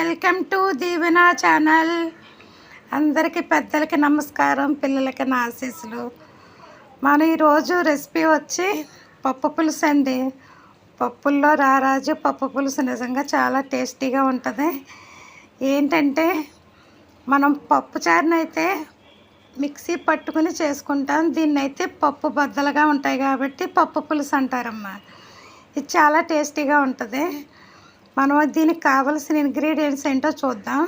Welcome to Deevena channel. అందరికీ పెద్దలకి నమస్కారం పిల్లలకి నా ఆశీస్సులు. మన ఈరోజు రెసిపీ వచ్చి పప్పు పులుసు అండి. పప్పుల్లో రారాజు పప్పు పులుసు నిజంగా చాలా టేస్టీగా ఉంటుంది. ఏంటంటే మనం పప్పు చారునైతే మిక్సీ పట్టుకుని చేసుకుంటాం. దీన్ని అయితే పప్పు బద్దలుగా ఉంటాయి కాబట్టి పప్పు పులుసు అంటారమ్మా. ఇది చాలా టేస్టీగా ఉంటుంది. మనం దీనికి కావలసిన ఇంగ్రీడియంట్స్ ఏంటో చూద్దాం.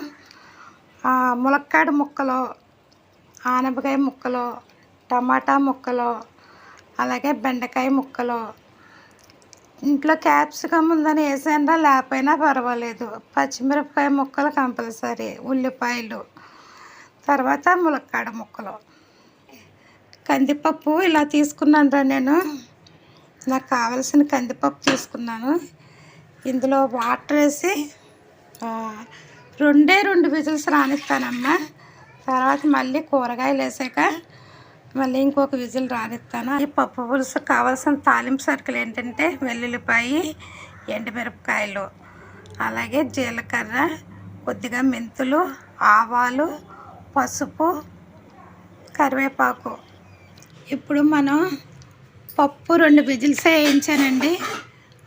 ములక్కాడ ముక్కలు ఆనపకాయ ముక్కలు టమాటా ముక్కలు అలాగే బెండకాయ ముక్కలు. ఇంట్లో క్యాప్సికమ్ ఉందని వేసైనా లేకపోయినా పర్వాలేదు. పచ్చిమిరపకాయ ముక్కలు కంపల్సరీ ఉల్లిపాయలు. తర్వాత ములక్కాడ ముక్కలు. కందిపప్పు ఇలా తీసుకున్నాను రా నేను. నాకు కావలసిన కందిపప్పు తీసుకున్నాను. ఇందులో వాటర్ వేసి రెండే రెండు విజిల్స్ రానిస్తానమ్మా. తర్వాత మళ్ళీ కూరగాయలు వేసాక మళ్ళీ ఇంకొక విజిల్ రానిస్తాను. ఈ పప్పు పులుసు కావాల్సిన తాలింపు సరుకులు ఏంటంటే వెల్లుల్లిపాయి ఎండుమిరపకాయలు అలాగే జీలకర్ర కొద్దిగా మెంతులు ఆవాలు పసుపు కరివేపాకు. ఇప్పుడు మనం పప్పు రెండు విజిల్స్ వేయించానండి.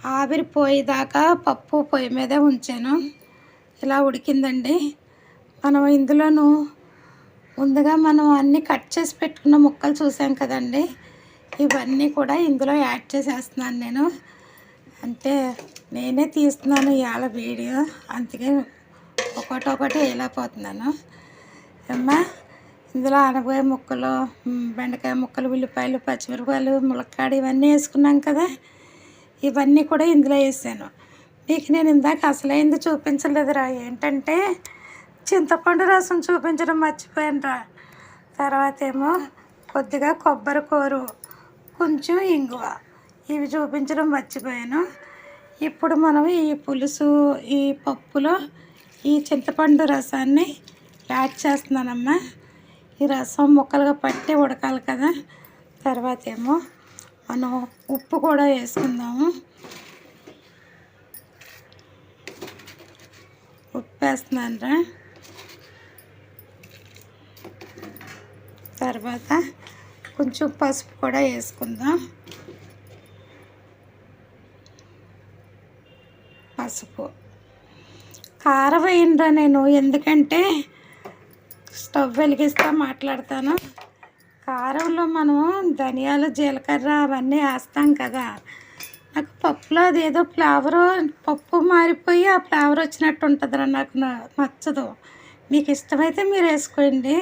ఆవిరి పోయేదాకా పప్పు పొయ్యి మీదే ఉంచాను. ఇలా ఉడికిందండి. మనం ఇందులోను ముందుగా మనం అన్నీ కట్ చేసి పెట్టుకున్న ముక్కలు చూసాం కదండి. ఇవన్నీ కూడా ఇందులో యాడ్ చేసేస్తున్నాను నేను. అంటే నేనే తీస్తున్నాను ఇవాళ వీడియో. అందుకే ఒకటి ఒకటి వేయలేకపోతున్నాను అమ్మా ఇందులో అనపకాయ ముక్కలు బెండకాయ ముక్కలు ఉల్లిపాయలు పచ్చిమిరపాయలు ములక్కాడ ఇవన్నీ వేసుకున్నాం కదా. ఇవన్నీ కూడా ఇందులో వేసాను. మీకు నేను ఇందాక అసలైంది చూపించలేదురా? ఏంటంటే చింతపండు రసం చూపించడం మర్చిపోయానురా. తర్వాత ఏమో కొద్దిగా కొబ్బరి కూరు కొంచెం ఇంగువ ఇవి చూపించడం మర్చిపోయాను. ఇప్పుడు మనం ఈ పులుసు ఈ పప్పులో ఈ చింతపండు రసాన్ని యాడ్ చేస్తున్నానమ్మా. ఈ రసం ముక్కలుగా పట్టి ఉడకాలి కదా. తర్వాత ఏమో మనం ఉప్పు కూడా వేసుకుందాము ఉప్పు వేస్తున్నాను రా తర్వాత కొంచెం పసుపు కూడా వేసుకుందాం. పసుపు. కారం వేయండిరా నేను ఎందుకంటే స్టవ్ వెలిగిస్తా మాట్లాడతాను. కారంలో మనం ధనియాలు జీలకర్ర అవన్నీ వేస్తాం కదా. నాకు పప్పులో అదేదో ఫ్లేవర్ పప్పు మారిపోయి ఆ ఫ్లేవర్ వచ్చినట్టు ఉంటుందిరా నాకు నచ్చదు. మీకు ఇష్టమైతే మీరు వేసుకోండి.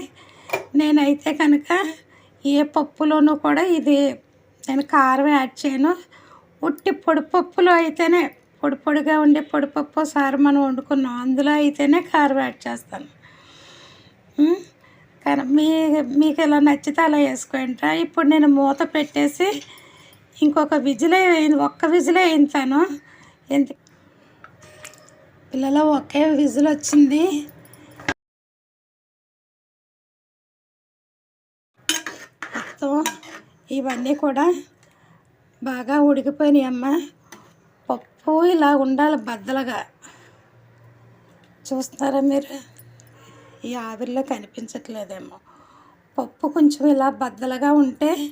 నేనైతే కనుక ఏ పప్పులోనూ కూడా ఇది నేను కారం యాడ్ చేయను. ఉట్టి పొడిపప్పులో అయితేనే పొడి పొడిగా ఉండే పొడిపప్పు సారు మనం వండుకున్నాం. అందులో అయితేనే కారం యాడ్ చేస్తాను. కానీ మీ మీకు ఇలా నచ్చితే అలా వేసుకోండి ఇప్పుడు నేను మూత పెట్టేసి ఇంకొక విజిలే వేయి- ఒక్క విజిలే వేయించాను ఎంత పిల్లలు ఒకే విజిల్ వచ్చింది. మొత్తం ఇవన్నీ కూడా బాగా ఉడికిపోయినాయి అమ్మ. పప్పు ఇలా ఉండాలి బద్దలుగా. చూస్తున్నారా మీరు? ఈ ఆవిరిలో కనిపించట్లేదేమో. పప్పు కొంచెం ఇలా బద్దలుగా ఉంటే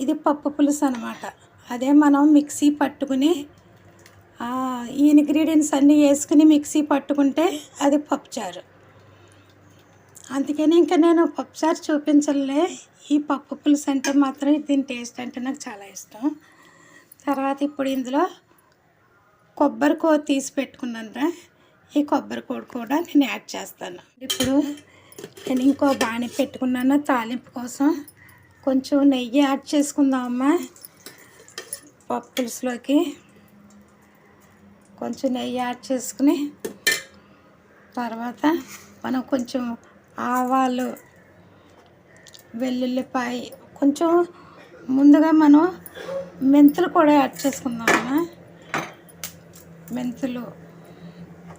ఇది పప్పు పులుసు అనమాట అదే మనం మిక్సీ పట్టుకుని ఈ ఇంగ్రీడియంట్స్ అన్నీ వేసుకుని మిక్సీ పట్టుకుంటే అది పప్పుచారు. అందుకని ఇంకా నేను పప్పుచారు చూపించలే ఈ పప్పు పులుసు అంటే మాత్రం దీని టేస్ట్ అంటే నాకు చాలా ఇష్టం. తర్వాత ఇప్పుడు ఇందులో కొబ్బరి కూర తీసి పెట్టుకున్నాను ఈ కొబ్బరి కూర కూడా నేను యాడ్ చేస్తాను. ఇప్పుడు నేను ఇంకో బాణి పెట్టుకున్నాను తాలింపు కోసం. కొంచెం నెయ్యి యాడ్ చేసుకుందామమ్మా పప్పు పులుసులోకి కొంచెం నెయ్యి యాడ్ చేసుకుని తర్వాత మనం కొంచెం ఆవాలు వెల్లుల్లిపాయ కొంచెం ముందుగా మనం మెంతులు కూడా యాడ్ చేసుకుందామమ్మా మెంతులు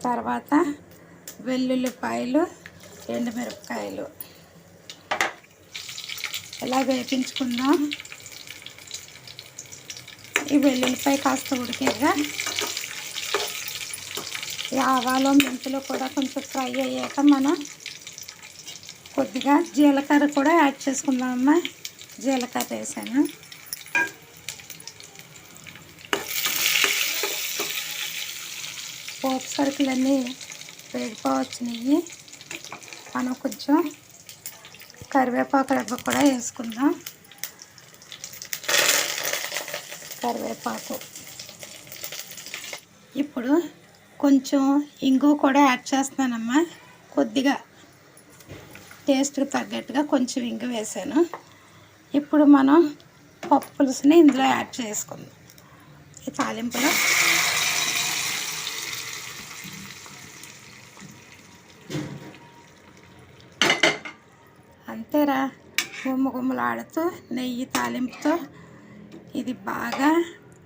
తర్వాత వెల్లుల్లిపాయలు ఎండుమిరపకాయలు. ఇలా వేపించుకుందాం. ఈ వెల్లుల్లిపాయ కాస్త ఉడికేగా ఈ ఆవాలు మెంతులు కూడా కొంచెం ఫ్రై అయ్యాక మనం కొద్దిగా జీలకర్ర కూడా యాడ్ చేసుకుందామమ్మా. జీలకర్ర వేసాను. పోపు సరుకులన్నీ వేడిపోవచ్చినాయి మనం కొంచెం కరివేపాకు రెబ్బ కూడా వేసుకుందాం. కరివేపాకు. ఇప్పుడు కొంచెం ఇంగు కూడా యాడ్ చేస్తున్నానమ్మా. కొద్దిగా టేస్ట్కి తగ్గట్టుగా కొంచెం ఇంగు వేసాను. ఇప్పుడు మనం పప్పులుసుని ఇందులో యాడ్ చేసుకుందాం. ఈ తాలింపులో బాగా గుమ్మ గుమ్మలాడుతూ నెయ్యి తాలింపుతో ఇది బాగా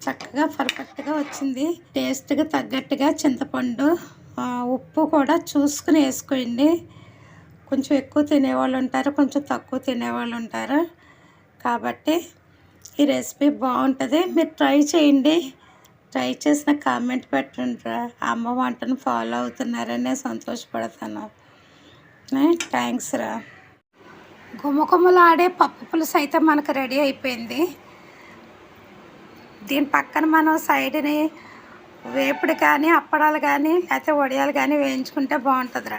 చక్కగా పర్ఫెక్ట్గా వచ్చింది. టేస్ట్గా తగ్గట్టుగా చింతపండు ఉప్పు కూడా చూసుకుని వేసుకోండి. కొంచెం ఎక్కువ తినేవాళ్ళు ఉంటారు కొంచెం తక్కువ తినేవాళ్ళు ఉంటారు. కాబట్టి ఈ రెసిపీ బాగుంటుంది. మీరు ట్రై చేయండి. ట్రై చేసిన కామెంట్ పెట్టండిరా. అమ్మ వంటను ఫాలో అవుతున్నారని సంతోషపడతాను. థ్యాంక్స్ రా. గుమగుమలాడే పప్పు పులుసు అయితే మనకు రెడీ అయిపోయింది. దీని పక్కన మనం సైడ్ని వేపుడు కానీ అప్పడాలు కానీ లేకపోతే వడియాలు కానీ వేయించుకుంటే బాగుంటుందిరా.